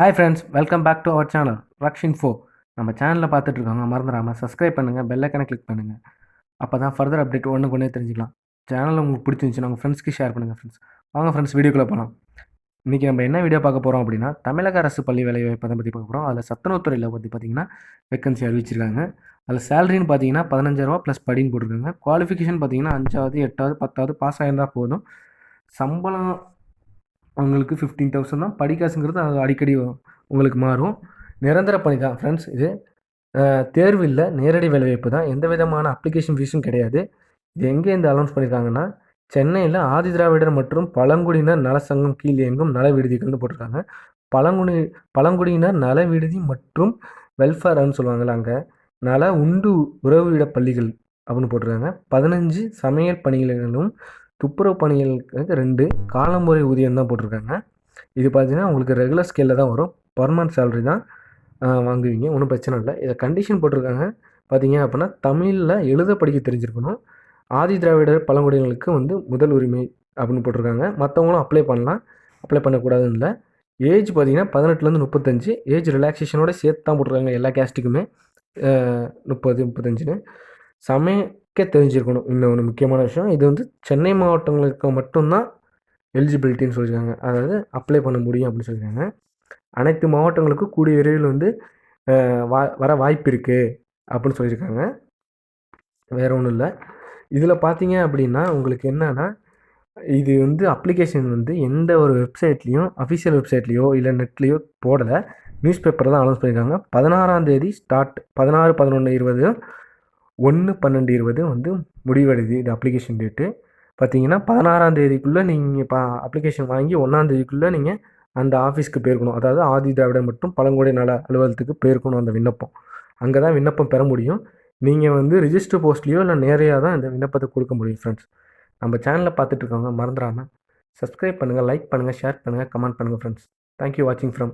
Hi friends welcome back to our channel ரக்ஷின் ஃபோ நம்ம சேனலில் பார்த்துட்ருக்காங்க மறந்துடாமல் சப்ஸ்கிரைப் பண்ணுங்கள் பெல்லைக்கனை கிளிக் பண்ணுங்கள் அப்போ தான் ஃபர்தர் அப்டேட் ஒன்று கொண்டே தெரிஞ்சுக்கலாம். சேனல் உங்களுக்கு பிடிச்சிருந்துச்சுன்னா உங்கள் ஃப்ரெண்ட்ஸ்க்கு ஷேர் பண்ணுங்கள் ஃப்ரெண்ட்ஸ் வாங்க ஃப்ரெண்ட்ஸ் வீடியோக்குள்ளே போகலாம் இன்றைக்கி நம்ம என்ன வீடியோ பார்க்க போகிறோம் அப்படின்னா தமிழக அரசு பள்ளி வேலை வாய்ப்பை பற்றி பார்க்க போகிறோம் அதில் சத்துணவுத்துறையில் பற்றி பார்த்தீங்கன்னா வேக்கன்சி அறிவிச்சிருக்காங்க. அதில் சேலரின்னு பார்த்தீங்கன்னா பதினஞ்சாயிரரூவா ப்ளஸ் படின்னு போட்டிருக்காங்க. குவாலிஃபிகேஷன் பார்த்தீங்கன்னா அஞ்சாவது எட்டாவது பத்தாவது பாஸ் ஆகியிருந்தால் போதும். சம்பளம் உங்களுக்கு ஃபிஃப்டீன் தௌசண்ட் தான் படிக்காசுங்கிறது அது அடிக்கடி உங்களுக்கு மாறும். நிரந்தர பணி தான் ஃப்ரெண்ட்ஸ் இது. தேர்வு இல்லை நேரடி வேலைவாய்ப்பு தான். எந்த விதமான அப்ளிகேஷன் ஃபீஸும் கிடையாது. இது எங்கே இந்த அனௌன்ஸ் பண்ணியிருக்காங்கன்னா சென்னையில் ஆதி திராவிடர் மற்றும் பழங்குடியினர் நல சங்கம் கீழ் இயங்கும் நல விடுதிகள்னு போட்டிருக்காங்க. பழங்குடி பழங்குடியினர் நல விடுதி மற்றும் வெல்ஃபேர்னு சொல்லுவாங்கள்ல அங்கே. நல உண்டு உறவிட பள்ளிகள் அப்படின்னு போட்டிருக்காங்க. பதினஞ்சு சமையல் பணிகளும் துப்புரவு பணிகளுக்கு ரெண்டு காலமுறை ஊதியம் தான் போட்டிருக்காங்க. இது பார்த்தீங்கன்னா உங்களுக்கு ரெகுலர் ஸ்கேலில் தான் வரும். பர்மனன்ட் சேலரி தான் வாங்குவீங்க. ஒன்றும் பிரச்சனை இல்லை. இதை கண்டிஷன் போட்டிருக்காங்க. பார்த்தீங்க அப்படின்னா தமிழில் எழுத படிக்க தெரிஞ்சிருக்கணும். ஆதி திராவிடர் பழங்குடியினருக்கு வந்து முதல் உரிமை அப்படின்னு போட்டிருக்காங்க. மற்றவங்களும் அப்ளை பண்ணலாம். அப்ளை பண்ணக்கூடாதுன்னு இல்லை. ஏஜ் பார்த்தீங்கன்னா பதினெட்டுலேருந்து முப்பத்தஞ்சு. ஏஜ் ரிலாக்ஸேஷனோட சேர்த்து தான் போட்டிருக்காங்க எல்லா கேஸ்ட்டுக்குமே முப்பது முப்பத்தஞ்சுன்னு. சமய தெரிஞ்சிருக்கணும். இன்னொன்று முக்கியமான விஷயம் இது வந்து சென்னை மாவட்டங்களுக்கு மட்டும்தான் எலிஜிபிலிட்டின்னு சொல்லியிருக்காங்க. அதாவது அப்ளை பண்ண முடியும் அப்படின்னு சொல்லியிருக்காங்க. அனைத்து மாவட்டங்களுக்கும் கூடிய விரைவில் வந்து வா வர வாய்ப்பு இருக்குது அப்படின்னு சொல்லியிருக்காங்க. வேறு ஒன்றும் இல்லை. இதில் பார்த்தீங்க அப்படின்னா உங்களுக்கு என்னென்னா இது வந்து அப்ளிகேஷன் வந்து எந்த ஒரு வெப்சைட்லேயும் அஃபிஷியல் வெப்சைட்லேயோ இல்லை நெட்லேயோ போடலை. நியூஸ் பேப்பர் தான் அனௌன்ஸ் பண்ணியிருக்காங்க. பதினாறாம் தேதி ஸ்டார்ட் பதினாறு பதினொன்று இருபது ஒன்று பன்னெண்டு இருபது வந்து முடிவடையுது இது அப்ளிகேஷன் டேட்டு பார்த்தீங்கன்னா பதினாறாம் தேதிக்குள்ளே நீங்கள் பா அப்ளிகேஷன் வாங்கி ஒன்றாம் தேதிக்குள்ளே நீங்கள் அந்த ஆஃபீஸ்க்கு போயிருக்கணும். அதாவது ஆதி திராவிடர் மற்றும் பழங்குடி நல அலுவலகத்துக்கு போயிருக்கணும் அந்த விண்ணப்பம். அங்கே தான் விண்ணப்பம் பெற முடியும். நீங்கள் வந்து ரிஜிஸ்டர் போஸ்ட்லேயோ இல்லை நேரையாக தான் இந்த விண்ணப்பத்தை கொடுக்க முடியும் ஃப்ரெண்ட்ஸ் நம்ம சேனலில் பார்த்துட்டு இருக்கவங்க மறந்துடாமல் சப்ஸ்கிரைப் பண்ணுங்கள் லைக் பண்ணுங்கள் ஷேர் பண்ணுங்கள் கமெண்ட் பண்ணுங்கள் ஃப்ரெண்ட்ஸ் தேங்க்யூ வாட்சிங் ஃப்ரம்